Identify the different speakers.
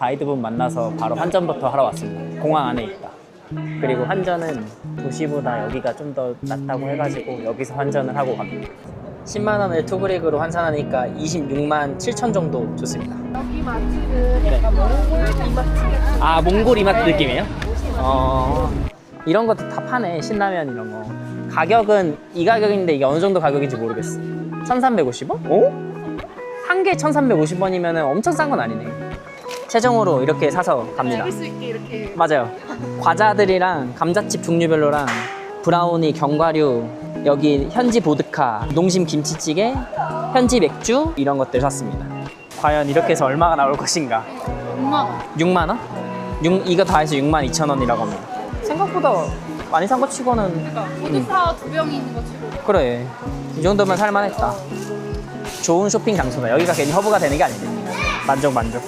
Speaker 1: 가이드분 만나서 바로 환전부터 하러 왔습니다. 공항 안에 있다. 그리고 환전은 도시보다 여기가 좀 더 낫다고 해가지고 여기서 환전을 하고 갑니다. 10만 원을 투브릭으로 환산하니까 26만 7천 정도 좋습니다.
Speaker 2: 여기 맛집은 약간 몽골 이마트.
Speaker 1: 아 몽골 이마트 느낌이에요? 어 이런 것도 다 파네 신라면 이런 거 가격은 이 가격인데 이게 어느 정도 가격인지 모르겠어 1350원? 오? 한개 1350원이면 엄청 싼 건 아니네 최종으로 이렇게 사서 갑니다
Speaker 2: 먹을 수 있게 이렇게.
Speaker 1: 맞아요 과자들이랑 감자칩 종류별로랑 브라우니 견과류 여기 현지 보드카 농심 김치찌개 현지 맥주 이런 것들 샀습니다 과연 이렇게 해서 얼마가 나올 것인가
Speaker 2: 엄마가.
Speaker 1: 6만 원? 6, 이거 다 해서 6만 2천 원이라고 합니다. 생각보다 많이 산 거 치고는
Speaker 2: 그러니까 보드카 두 병이 있는 거 치고.
Speaker 1: 그래 이 정도면 살만했다. 좋은 쇼핑 장소다. 여기가 괜히 허브가 되는 게 아니네. 만족 만족.